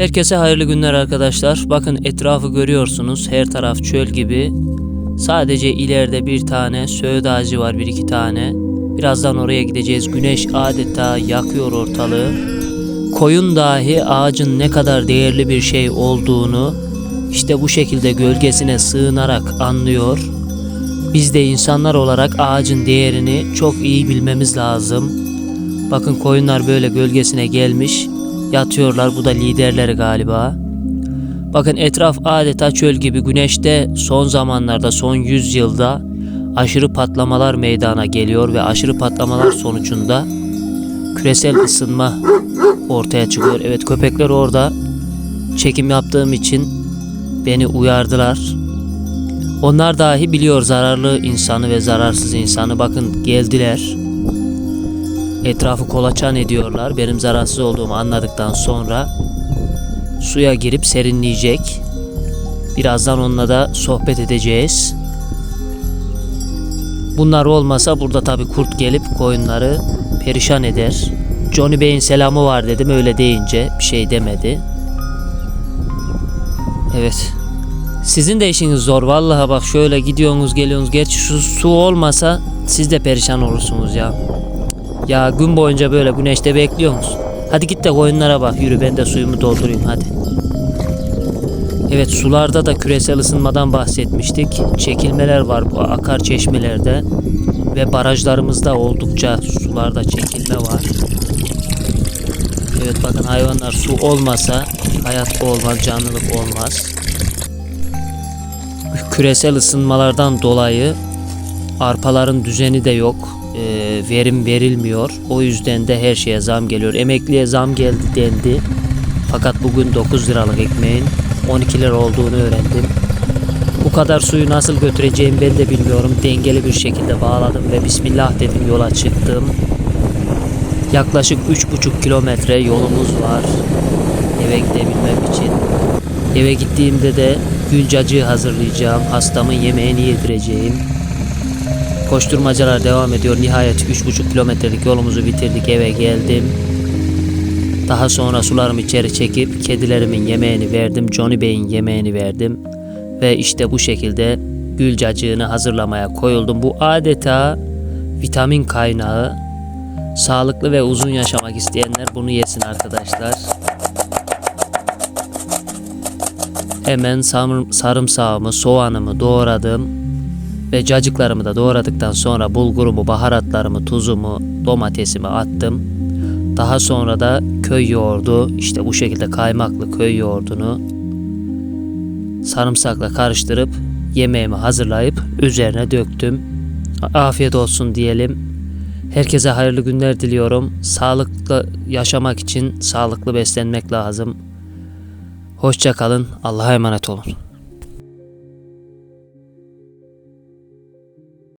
Herkese hayırlı günler arkadaşlar. Bakın etrafı görüyorsunuz. Her taraf çöl gibi. Sadece ileride bir tane söğüt ağacı var. Bir iki tane. Birazdan oraya gideceğiz. Güneş adeta yakıyor ortalığı. Koyun dahi ağacın ne kadar değerli bir şey olduğunu işte bu şekilde gölgesine sığınarak anlıyor. Biz de insanlar olarak ağacın değerini çok iyi bilmemiz lazım. Bakın koyunlar böyle gölgesine gelmiş. Yatıyorlar. Bu da liderleri galiba. Bakın etraf adeta çöl gibi. Güneşte son zamanlarda, son 100 yılda aşırı patlamalar meydana geliyor ve aşırı patlamalar sonucunda küresel ısınma ortaya çıkıyor. Evet köpekler orada çekim yaptığım için beni uyardılar. Onlar dahi biliyor zararlı insanı ve zararsız insanı. Bakın geldiler. Etrafı kolaçan ediyorlar. Benim zararsız olduğumu anladıktan sonra suya girip serinleyecek. Birazdan onunla da sohbet edeceğiz. Bunlar olmasa burada tabi kurt gelip koyunları perişan eder. Johnny Bey'in selamı var dedim öyle deyince bir şey demedi. Evet. Sizin de işiniz zor vallahi bak şöyle gidiyorsunuz geliyorsunuz. Gerçi şu su olmasa siz de perişan olursunuz ya. Ya gün boyunca böyle güneşte bekliyorsunuz. Hadi git de koyunlara bak yürü ben de suyumu doldurayım hadi. Evet sularda da küresel ısınmadan bahsetmiştik. Çekilmeler var bu akar çeşmelerde ve barajlarımızda oldukça sularda çekilme var. Evet bakın hayvanlar su olmasa hayat olmaz, canlılık olmaz. Küresel ısınmalardan dolayı arpaların düzeni de yok. Ee, verim verilmiyor. O yüzden de her şeye zam geliyor. Emekliye zam geldi dendi. Fakat bugün 9 liralık ekmeğin 12 lira olduğunu öğrendim. Bu kadar suyu nasıl götüreceğimi ben de bilmiyorum. Dengeli bir şekilde bağladım ve Bismillah dedim yola çıktım. Yaklaşık 3,5 kilometre yolumuz var eve gidebilmem için. Eve gittiğimde de gülcacığı hazırlayacağım. Hastamın yemeğini yedireceğim. Koşturmacalar devam ediyor. Nihayet 3,5 kilometrelik yolumuzu bitirdik eve geldim. Daha sonra sularımı içeri çekip kedilerimin yemeğini verdim. Johnny Bey'in yemeğini verdim. Ve işte bu şekilde gül hazırlamaya koyuldum. Bu adeta vitamin kaynağı. Sağlıklı ve uzun yaşamak isteyenler bunu yesin arkadaşlar. Hemen sarım, sarımsağımı, soğanımı doğradım. Ve cacıklarımı da doğradıktan sonra bulgurumu, baharatlarımı, tuzumu, domatesimi attım. Daha sonra da köy yoğurdu, işte bu şekilde kaymaklı köy yoğurdunu sarımsakla karıştırıp yemeğimi hazırlayıp üzerine döktüm. Afiyet olsun diyelim. Herkese hayırlı günler diliyorum. Sağlıklı yaşamak için sağlıklı beslenmek lazım. Hoşça kalın. Allah'a emanet olun.